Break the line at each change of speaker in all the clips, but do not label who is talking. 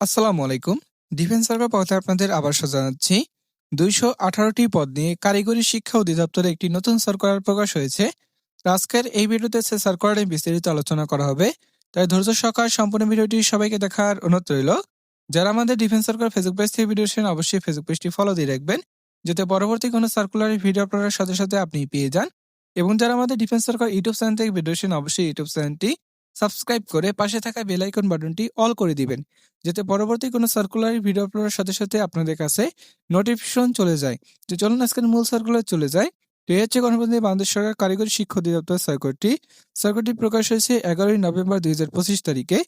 আসসালামু আলাইকুম। Defence server পথে আপনাদের আবার জানাচ্ছি। দুইশো আঠারোটি পদ নিয়ে কারিগরি শিক্ষা অধিদপ্তরে একটি নতুন সার্কুলার প্রকাশ হয়েছে। আজকের এই ভিডিওতে সে সার্কুলারে বিস্তারিত আলোচনা করা হবে। তাই ধৈর্য সহকার সম্পূর্ণ ভিডিওটি সবাইকে দেখার অনুরোধ রইল। যারা আমাদের ডিফেন্স সার্কুলার ফেসবুক পেজ থেকে ভিডিও শুনেন অবশ্যই ফেসবুক পেজটি ফলো দিয়ে রাখবেন, যাতে পরবর্তী কোনো সার্কুলারের ভিডিও আপলোডের সাথে সাথে আপনি পেয়ে যান। এবং যারা আমাদের ডিফেন্স সার্কুলার ইউটিউব চ্যানেল থেকে ভিডিও শুনেন অবশ্যই ইউটিউব চ্যানেলটি সাবস্ক্রাইব করে পাশে থাকা বেল আইকন বাটনটি অল করে দিবেন, যাতে পরবর্তী কোনো সার্কুলার ভিডিও আপলোডের সাথে সাথে আপনাদের কাছে নোটিফিকেশন চলে যায়। যে চলুন আজকের মূল সার্কুলার চলে যায় তো এই হচ্ছে গণপ্রজাতন্ত্রী বাংলাদেশ সরকার কারিগরি শিক্ষা অধিদপ্তর সার্কুলারটি সার্কুলারটি প্রকাশ হয়েছে এগারোই নভেম্বর দুই হাজার পঁচিশ তারিখে।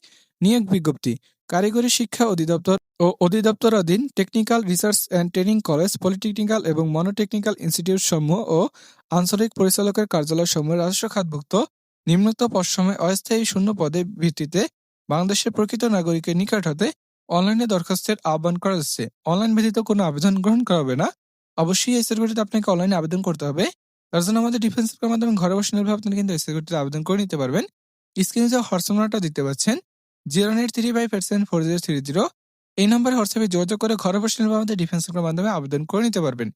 নিয়োগ বিজ্ঞপ্তি, কারিগরি শিক্ষা অধিদপ্তর ও অধিদপ্তর অধীন technical research and training college polytechnical এবং মনোটেকনিক্যাল ইনস্টিটিউট সমূহ ও আঞ্চলিক পরিচালকের কার্যালয় সমূহ রাজস্ব খাতভুক্ত নিম্নোক্ত পশ্চিমে অস্থায়ী শূন্য পদে ভিত্তিতে বাংলাদেশের প্রকৃত নাগরিকের নিকট হতে অনলাইনে দরখাস্তের আহ্বান করা হচ্ছে। অনলাইন ব্যতীত কোনো আবেদন গ্রহণ করা হবে না। অবশ্যই এই সার্কুলারটিতে আপনাকে অনলাইনে আবেদন করতে হবে। তার জন্য আমাদের ডিফেন্স মাধ্যমে ঘরে বসে নির্ভর আপনি কিন্তু এই সার্কুলারটিতে আবেদন করে নিতে পারবেন। স্ক্রিনে যে হোয়াটসঅ্যাপ নাম্বারটা দিতে পাচ্ছেন, zero nine three five percent four zero three zero. এই নম্বরে হোয়াটসঅ্যাপে যোগাযোগ করে ঘরে বসে নির্ভর আমাদের ডিফেন্স মাধ্যমে আবেদন করে নিতে পারবেন।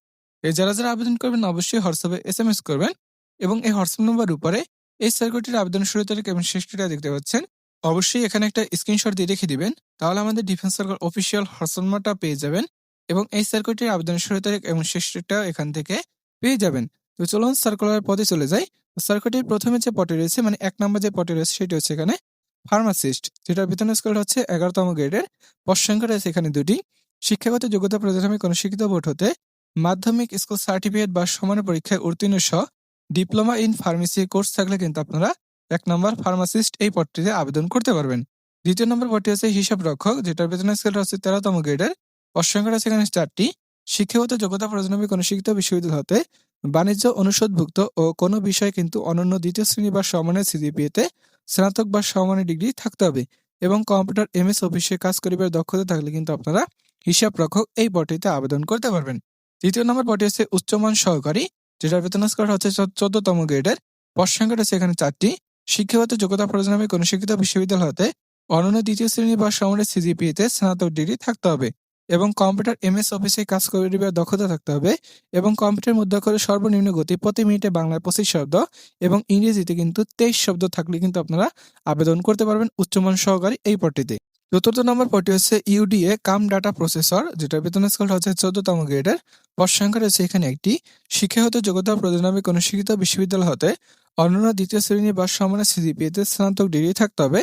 এই যারা যারা আবেদন করবেন, অবশ্যই হোয়াটসঅ্যাপে এস এম এস করবেন এবং এই হোয়াটসঅ্যাপ নম্বর উপরে এই সার্কুলারটির আবেদন শুরু তারিখ এবং শেষ তারিখ দেখতে পাচ্ছেন। অবশ্যই এখানে একটা স্ক্রিনশট দিয়ে রেখে দিবেন, তাহলে আমাদের ডিফেন্স সার্কেল অফিসিয়াল হোয়াটসঅ্যাপটা পেয়ে যাবেন এবং এই সার্কুলারটির আবেদন শুরু তারিখ এবং শেষ তারিখটা এখান থেকে পেয়ে যাবেন। তো চলুন সার্কুলার পদে চলে যাই। সার্কুলারটির প্রথমে যে পটে রয়েছে মানে এক নম্বর যে পটে রয়েছে, সেটি হচ্ছে এখানে ফার্মাসিস্ট যেটার বেতন স্কেল হচ্ছে এগারোতম গ্রেডের পদ সংখ্যা রয়েছে এখানে দুটি। শিক্ষাগত যোগ্যতা প্রদানে কোনো শিক্ষিত বোর্ড হতে মাধ্যমিক স্কুল সার্টিফিকেট বা সমান পরীক্ষায় উত্তীর্ণ সহ ডিপ্লোমা ইন ফার্মেসি কোর্স থাকলে কিন্তু আপনারা এক নম্বর ফার্মাসিস্ট এই পদটিতে আবেদন করতে পারবেন। দ্বিতীয় নম্বর পদটি হচ্ছে হিসাব রক্ষক, যেটার বেতন স্কেল হচ্ছে তেরোতম গ্রেডের পদ সংখ্যা আছে এখানে চারটি। শিক্ষাগত যোগ্যতা প্রয়োজনীয় কোনো শিক্ষিত বিশ্ববিদ্যালয় হতে বাণিজ্য অনুষদভুক্ত ও কোনো বিষয় কিন্তু অনন্য দ্বিতীয় শ্রেণি বা সমানের সিজিপিএতে স্নাতক বা সমানের ডিগ্রি থাকতে হবে এবং কম্পিউটার এম এস অফিসে কাজ করিবার দক্ষতা থাকলে কিন্তু আপনারা হিসাব রক্ষক এই পদটিতে আবেদন করতে পারবেন। তৃতীয় নম্বর পদটি হচ্ছে উচ্চমান সহকারী। যেটার বেতন স্কেল হচ্ছে চোদ্দতম গ্রেডের। পদ সংখ্যা রয়েছে এখানে চারটি। শিক্ষাগত যোগ্যতা প্রয়োজন হবে কোনো শিক্ষিত বিশ্ববিদ্যালয় হতে অনন্য দ্বিতীয় শ্রেণি বা সমানের সিজিপিএতে স্নাতক ডিগ্রি থাকতে হবে এবং কম্পিউটার এম এস অফিসে কাজ করিবার দক্ষতা থাকতে হবে এবং কম্পিউটার মধ্যে করে সর্বনিম্ন গতি প্রতি মিনিটে বাংলায় পঁচিশ শব্দ এবং ইংরেজিতে কিন্তু তেইশ শব্দ থাকলে কিন্তু আপনারা আবেদন করতে পারবেন উচ্চমান সহকারী এই পদটিতে। চতুর্থ নম্বর পদটি হচ্ছে ইউডিএ কাম ডাটা প্রসেসর যেটা বেতন স্কেল হচ্ছে চোদ্দতম গ্রেডের। পদ রয়েছে এখানে একটি শিক্ষাগত যোগ্যতা প্রয়োজন হবে কোনো শিক্ষিত বিশ্ববিদ্যালয় হতে অন্যান্য দ্বিতীয় শ্রেণি বা সমানের সিজিপিএতে স্নাতক ডিগ্রি থাকতে হবে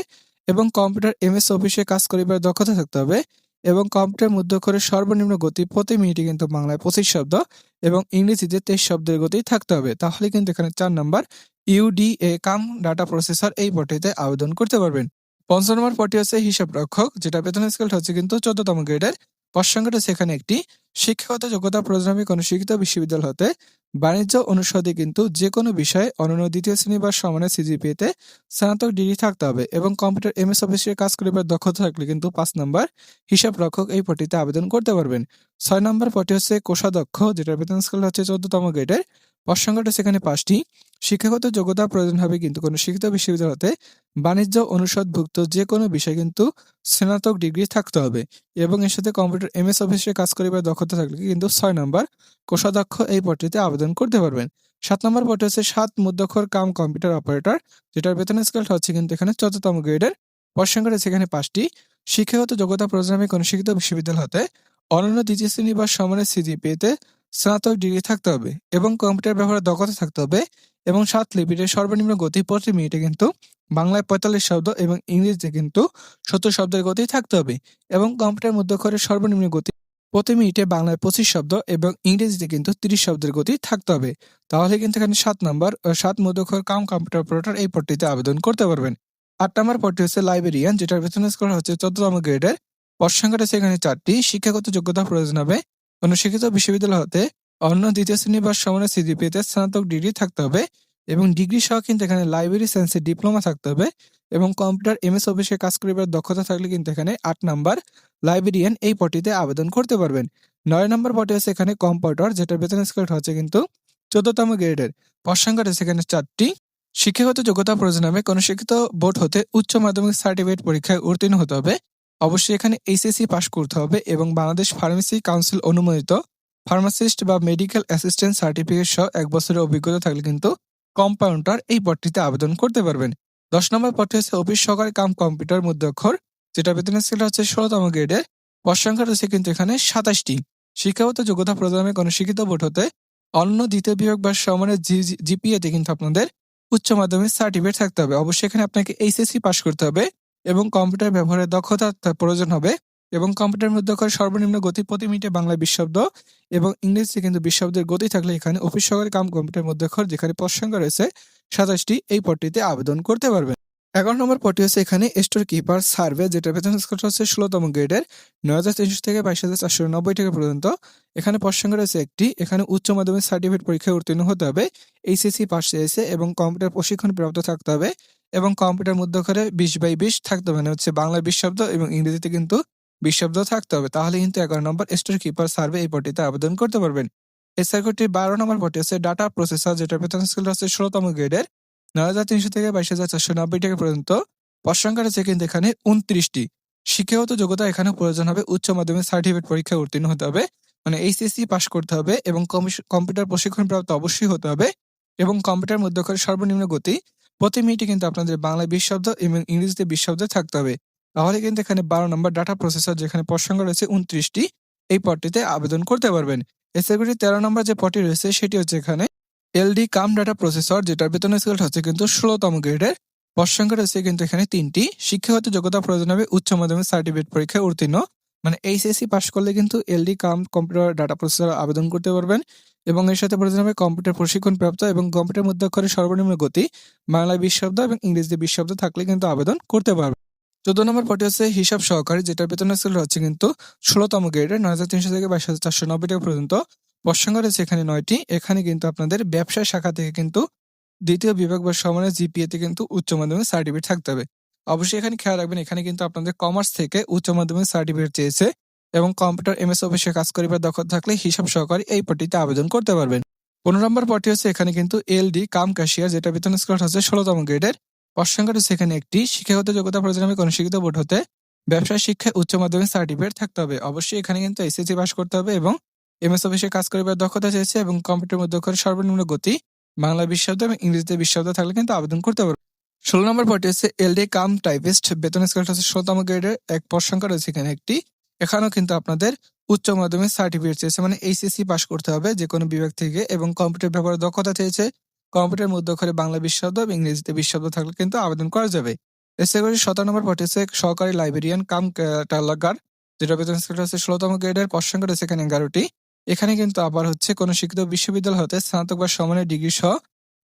এবং কম্পিউটার এম এস অফিসে কাজ করিবার দক্ষতা থাকতে হবে এবং কম্পিউটার মধ্যক্ষরের সর্বনিম্ন গতি প্রতি মিনিটে কিন্তু বাংলায় পঁচিশ শব্দ এবং ইংরেজিতে তেইশ শব্দের গতি থাকতে হবে। তাহলে কিন্তু এখানে চার number UDA cum data processor এই পটিতে আবেদন করতে পারবেন। পঞ্চম নম্বর পটি হচ্ছে হিসাব রক্ষক যেটা বেতন স্কেল হচ্ছে কিন্তু চোদ্দতম গ্রেডের সংখ্যাটা সেখানে একটি। শিক্ষাগত যোগ্যতা প্রয়োজনে কোনো শিক্ষিত বিশ্ববিদ্যালয় হতে বাণিজ্য অনুষদে কিন্তু যে কোনো বিষয়ে অনন্য দ্বিতীয় শ্রেণি বা সমানের সিজিপিএতে স্নাতক ডিগ্রি থাকতে হবে এবং কম্পিউটার এম এস অফিসে কাজ করিবার দক্ষতা থাকলে কিন্তু পাঁচ নম্বর হিসাব রক্ষক এই পটিতে আবেদন করতে পারবেন। ছয় নম্বর পটি হচ্ছে কোষাধ্যক্ষ, যেটার বেতন স্কেল হচ্ছে চোদ্দতম গ্রেডের পদ সংখ্যাটা সেখানে পাঁচটি। শিক্ষাগত যোগ্যতা প্রয়োজন হবে কিন্তু কোনো শিক্ষিত বিশ্ববিদ্যালয় হতে বাণিজ্য অনুষদভুক্ত যে কোনো বিষয় কিন্তু স্নাতক ডিগ্রি থাকতে হবে এবং এর সাথে কম্পিউটার এম এস অফিসে কাজ করিবার দক্ষতা থাকলে কিন্তু ছয় নম্বর কোষাধ্যক্ষ এই পদটিতে আবেদন করতে পারবেন। সাত নম্বর পদটি হচ্ছে সাত মুদ্রাক্ষর কাম কম্পিউটার অপারেটর, যেটার বেতন স্কেলটা হচ্ছে কিন্তু এখানে চতুর্থম গ্রেডের রয়েছে এখানে পাঁচটি। শিক্ষাগত যোগ্যতা প্রয়োজন হবে কোনো শিক্ষিত বিশ্ববিদ্যালয় হতে অনন্য দ্বিতীয় শ্রেণি বা সমানের সিজিপিএতে স্নাতক ডিগ্রি থাকতে হবে এবং কম্পিউটার ব্যবহারের দক্ষতা থাকতে হবে এবং সাত লিপিটের সর্বনিম্ন গতি প্রতি মিনিটে কিন্তু বাংলায় পঁয়তাল্লিশ শব্দ এবং ইংরেজিতে কিন্তু সত্তর শব্দের গতি থাকতে হবে এবং কম্পিউটার মধ্যক্ষরের সর্বনিম্ন গতি প্রতি মিনিটে বাংলায় পঁচিশ শব্দ এবং ইংরেজিতে কিন্তু তিরিশ শব্দের গতি থাকতে হবে। তাহলে কিন্তু এখানে সাত নম্বর সাত মধ্যক্ষর কাম কম্পিউটার অপারেটর এই পদটিতে আবেদন করতে পারবেন। আট নম্বর পদটি হচ্ছে লাইব্রেরিয়ান, যেটার বেতন স্কোর হচ্ছে চোদ্দতম গ্রেডের। পদ সংখ্যাটা সেখানে চারটি। শিক্ষাগত যোগ্যতা প্রয়োজন হবে অনুশিক্ষিত বিশ্ববিদ্যালয় হতে অন্য দ্বিতীয় শ্রেণি বা সমানের সিজিপিএতে স্নাতক ডিগ্রি থাকতে হবে এবং ডিগ্রি সহ কিন্তু এখানে লাইব্রেরি সায়েন্সের ডিপ্লোমা থাকতে হবে এবং কম্পিউটার এম এস অফিসে কাজ করিবার দক্ষতা থাকলে কিন্তু এখানে আট নাম্বার লাইব্রেরিয়ান এই পটিতে আবেদন করতে পারবেন। নয় নম্বর পটে হচ্ছে এখানে কম্পিউটার, যেটার বেতন স্কেল হচ্ছে কিন্তু চোদ্দতম গ্রেডের পদ সংখ্যাটা সেখানে চারটি। শিক্ষাগত যোগ্যতা প্রয়োজন হবে কোনো শিক্ষিত বোর্ড হতে উচ্চ মাধ্যমিক সার্টিফিকেট পরীক্ষায় উত্তীর্ণ হতে হবে। অবশ্যই এখানে এইচএসসি পাস করতে হবে এবং বাংলাদেশ ফার্মেসি কাউন্সিল অনুমোদিত ফার্মাসিস্ট বা মেডিকেল অ্যাসিস্ট্যান্ট সার্টিফিকেট সহ এক বছরের অভিজ্ঞতা থাকলে কিন্তু কম্পাউন্ডার এই পদটিতে আবেদন করতে পারবেন। দশ নম্বর পদটি হচ্ছে অফিস সহকারী কাম কম্পিউটার মধ্যে অক্ষর যেটা বেতনের স্কেল হচ্ছে ষোলোতম গ্রেডের পদ সংখ্যা রয়েছে কিন্তু এখানে সাতাশটি। শিক্ষাগত যোগ্যতা প্রদানে কোনো শিক্ষিত বোর্ড হতে অন্য দ্বিতীয় বিভাগ বা সমানের জিপিএতে কিন্তু আপনাদের উচ্চ মাধ্যমিক সার্টিফিকেট থাকতে হবে। অবশ্যই এখানে আপনাকে এইচএসসি পাস করতে হবে। এবং কম্পিউটার ব্যবহারের দক্ষতা প্রয়োজন হবে এবং কম্পিউটার মধ্যে করে সর্বনিম্ন গতি প্রতি মিনিটে বাংলা বিশ্বব্দ এবং ইংরেজিতে কিন্তু বিশব্দের গতি থাকলে এখানে অফিস সহকারী কাম কম্পিউটার মধ্যে যেখানে সংখ্যা রয়েছে, সাতাশটি এই পদটিতে আবেদন করতে পারবেন। এগারো নম্বর পটি হচ্ছে এখানে স্টোর কিপার সার্ভে যেটা বেতন স্কোর হচ্ছে ষোলোতম গ্রেডের নয় হাজার তিনশো থেকে বাইশ হাজার চারশো নব্বই টাকা পর্যন্ত। এখানে পদ রয়েছে একটি, এখানে উচ্চ মাধ্যমিক সার্টিফিকেট পরীক্ষায় উত্তীর্ণ হতে হবে এইচএসসি পাস চেয়েছে এবং কম্পিউটার প্রশিক্ষণ প্রাপ্ত থাকতে হবে এবং কম্পিউটার মধ্যে করে বিশ বাই বিশ থাকতে হবে মানে হচ্ছে বাংলা বিশ শব্দ এবং ইংরেজিতে কিন্তু বিশ শব্দ থাকতে হবে। তাহলে কিন্তু এগারো নম্বর স্টোর কিপার সার্ভে এই পটিতে আবেদন করতে পারবেন। এই সার্কিটটির বারো নম্বর পটি হচ্ছে ডাটা প্রসেসর যেটা বেতন স্কেল হচ্ছে ষোলোতম গ্রেডের নয় হাজার তিনশো থেকে বাইশ হাজার চারশো নব্বই টাকা পর্যন্ত পদ সংখ্যা রয়েছে কিন্তু এখানে উনত্রিশটি। শিক্ষাগত যোগ্যতা এখানে প্রয়োজন হবে। উচ্চ মাধ্যমিক সার্টিফিকেট পরীক্ষায় উত্তীর্ণ হতে হবে। মানে এইচএসসি পাস করতে হবে এবং কম্পিউটার প্রশিক্ষণ প্রাপ্ত অবশ্যই হতে হবে এবং কম্পিউটার মধ্যকার সর্বনিম্ন গতি। প্রতি মিনিটে কিন্তু আপনাদের বাংলায় বিশ শব্দ এবং ইংরেজিতে বিশ শব্দ থাকতে হবে। তাহলে কিন্তু এখানে বারো নম্বর ডাটা প্রসেসর যেখানে পদ রয়েছে উনত্রিশটি, এই পদটিতে আবেদন করতে পারবেন। এসএগুলি তেরো নম্বর যে পদটি রয়েছে সেটি হচ্ছে এখানে এলডি কাম ডাটা প্রসেসর যেটার বেতন স্কেল হচ্ছে কিন্তু ষোলোতম গ্রেডের পদ রয়েছে কিন্তু এখানে তিনটি। শিক্ষাগত যোগ্যতা প্রয়োজন হবে উচ্চ মাধ্যমিক সার্টিফিকেট পরীক্ষায় উত্তীর্ণ। মানে এইচএসসি পাস করলে কিন্তু LD cum computer data processor আবেদন করতে পারবেন এবং এর সাথে প্রয়োজন হবে কম্পিউটার প্রশিক্ষণ প্রাপ্ত এবং কম্পিউটার মধ্যে অক্ষরে সর্বনিম্ন গতি বাংলায় বিশ শব্দ এবং ইংরেজিতে বিশ শব্দ থাকলে কিন্তু আবেদন করতে পারবে চোদ্দ নম্বর পটি হচ্ছে হিসাব সহকারী, যেটার বেতন স্কেল হচ্ছে কিন্তু ষোলোতম গ্রেডের নয় হাজার তিনশো থেকে বাইশ হাজার চারশো নব্বই টাকা পর্যন্ত। প্রসঙ্গ রয়েছে এখানে নয়টি, এখানে কিন্তু আপনাদের ব্যবসায় শাখা থেকে কিন্তু দ্বিতীয় বিভাগ বা সমানের জিপিএতে কিন্তু উচ্চ মাধ্যমিক সার্টিফিকেট থাকতে হবে। অবশ্যই এখানে খেয়াল রাখবেন, এখানে কিন্তু আপনাদের কমার্স থেকে উচ্চ মাধ্যমিক সার্টিফিকেট চেয়েছে এবং কম্পিউটার এমএস অফিসে কাজ করিবার দক্ষতা থাকলে হিসাব সহকারী এই পটিতে আবেদন করতে পারবেন। পনেরো নম্বর পটি হচ্ছে এখানে কিন্তু এলডি কাম ক্যাশিয়ার যেটা বেতন স্কোর হচ্ছে ষোলোতম গ্রেডের প্রসঙ্গটা হচ্ছে এখানে একটি, শিক্ষাগত যোগ্যতা প্রয়োজন হবে কোনো শিক্ষিত বোর্ড হতে ব্যবসায় শিক্ষায় উচ্চ মাধ্যমিক সার্টিফিকেট থাকতে হবে। অবশ্যই এখানে কিন্তু এসএসসি পাস করতে হবে এবং এমএস অফিসে কাজ করিবার দক্ষতা চেয়েছে এবং কম্পিউটার মধ্যে সর্বনিম্ন গতি, বাংলা বিশ্বব্দ এবং ইংরেজিতে বিশ্বব্দ থাকলে কিন্তু আবেদন করতে পারবে। ষোলো নম্বর পটি হচ্ছে এলডি কাম টাইপিস্ট বেতন স্কেল হচ্ছে ষোলতম গ্রেডের এক পদ সংখ্যা রয়েছে এখানে একটি। এখানেও কিন্তু আপনাদের উচ্চ মাধ্যমিক সার্টিফিকেট চেয়েছে মানে এইচএসসি পাস করতে হবে যে কোনো বিভাগ থেকে এবং কম্পিউটার ব্যবহারের দক্ষতা চেয়েছে। কম্পিউটার মধ্যে করে বাংলা বিশ্বব্দ এবং ইংরেজিতে বিশ্বব্দ থাকলে কিন্তু আবেদন করা যাবে। এসে করে সতেরো নম্বর পটি হচ্ছে সহকারী লাইব্রেরিয়ান কাম টালাগার যেটা বেতন স্কেল হচ্ছে ষোলতম গ্রেডের পদ সংখ্যা রয়েছে এখানে এগারোটি। এখানে কিন্তু আবার হচ্ছে কোনো শিক্ষিত বিশ্ববিদ্যালয় হতে স্নাতক বা সমানের ডিগ্রি সহ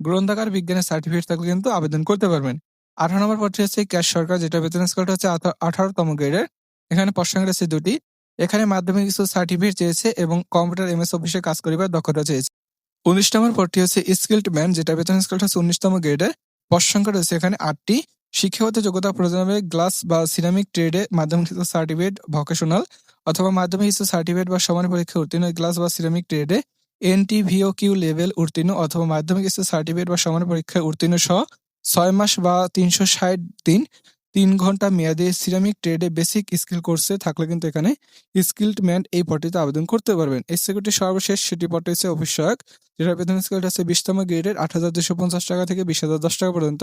গ্রন্থাগার, বিজ্ঞানের সার্টিফিকেট থাকলে কিন্তু আবেদন করতে পারবেন। আঠারো নম্বর পদটি হচ্ছে ক্যাশ সরকার, যেটা বেতন স্কেলটা হচ্ছে আঠারোতম গ্রেডের। এখানে প্রসঙ্গ রয়েছে দুটি। এখানে মাধ্যমিক কিছু সার্টিফিকেট চেয়েছে এবং কম্পিউটার এমএস অফিসে কাজ করিবার দক্ষতা চেয়েছে। উনিশ নম্বর পদটি হচ্ছে স্কিল্ড ম্যান যেটা বেতন স্কেলটা হচ্ছে উনিশতম গ্রেডের। সংখ্যা রয়েছে এখানে আটটি। শিক্ষাগত যোগ্যতা প্রয়োজন হবে গ্লাস বা সিরামিক ট্রেডে মাধ্যমিক সার্টিফিকেট ভোকেশনাল অথবা মাধ্যমিক স্তর সার্টিফিকেট বা সমান পরীক্ষা উত্তীর্ণ গ্লাস বা সিরামিক ট্রেডে এনটিভিও কিউ লেভেল উত্তীর্ণ অথবা মাধ্যমিক স্তর সার্টিফিকেট বা সমান পরীক্ষায় উত্তীর্ণ সহ ছয় মাস বা তিনশো ষাট দিন, তিন ঘণ্টা মেয়াদে সিরামিক ট্রেডে বেসিক স্কিল কোর্সে থাকলে কিন্তু এখানে স্কিল্ড ম্যান এই পটিতে আবেদন করতে পারবেন। এই সিকিউরিটি সর্বশেষ সেটি পটে হচ্ছে অফিসয়ক যেটা বেতন স্কেলটা আছে বিশতম গ্রেডের আট হাজার দুশো পঞ্চাশ টাকা থেকে বিশ হাজার দশ টাকা পর্যন্ত।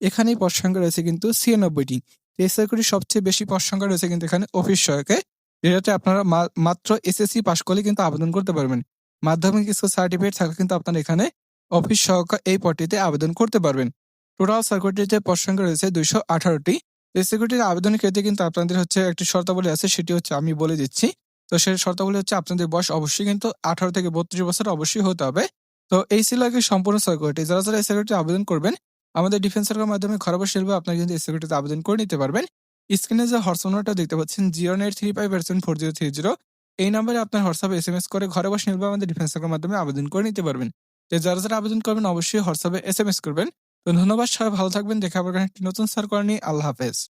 এখানেই পদ সংখ্যা রয়েছে কিন্তু ছিয়ানব্বইটি। এই সিকিউরিটি সবচেয়ে বেশি পদ সংখ্যা রয়েছে কিন্তু এখানে অফিস সহায়কে যেটাতে আপনারা মাত্র এসএসসি পাশ করলে কিন্তু আবেদন করতে পারবেন। মাধ্যমিক স্কুল সার্টিফিকেট থাকলে কিন্তু আপনারা এখানে অফিস সহকার এই পদটিতে আবেদন করতে পারবেন। টোটাল সার্কুইটিতে পদ সংখ্যা রয়েছে দুইশো আঠারোটি। এই সিকিউরিটির আবেদনের ক্ষেত্রে কিন্তু আপনাদের হচ্ছে একটি শর্তাবলী আছে, সেটি হচ্ছে আমি বলে দিচ্ছি। তো সেই শর্তাবলী হচ্ছে আপনাদের বয়স অবশ্যই কিন্তু আঠারো থেকে বত্রিশ বছর অবশ্যই হতে হবে। তো এই ছিল আগে সম্পূর্ণ সার্কুইটি যারা যারা এই সিকিউরিটি আবেদন করবেন, আমাদের ডিফেন্স সরকারের মাধ্যমে ঘরে বসে আপনারা কিন্তু এই সিকিউরিটিতে আবেদন করে নিতে পারবেন। স্ক্রিনে যে হোয়াটসঅ্যাপ দেখতে পাচ্ছেন zero nine three five percent four zero three zero এই নাম্বারে আপনার হোয়াটসঅ্যাপে এস এম এস করে ঘরে বসে নিলবে আমাদের ডিফেন্স সরকারের মাধ্যমে আবেদন করে নিতে পারবেন। তো যারা যারা আবেদন করবেন, অবশ্যই হোয়াটসঅ্যাপে এস এম এস করবেন। তো ধন্যবাদ, সবাই ভালো থাকবেন। দেখা পাবেন একটি নতুন সার্কুলার নিয়ে। আল্লাহ হাফেজ।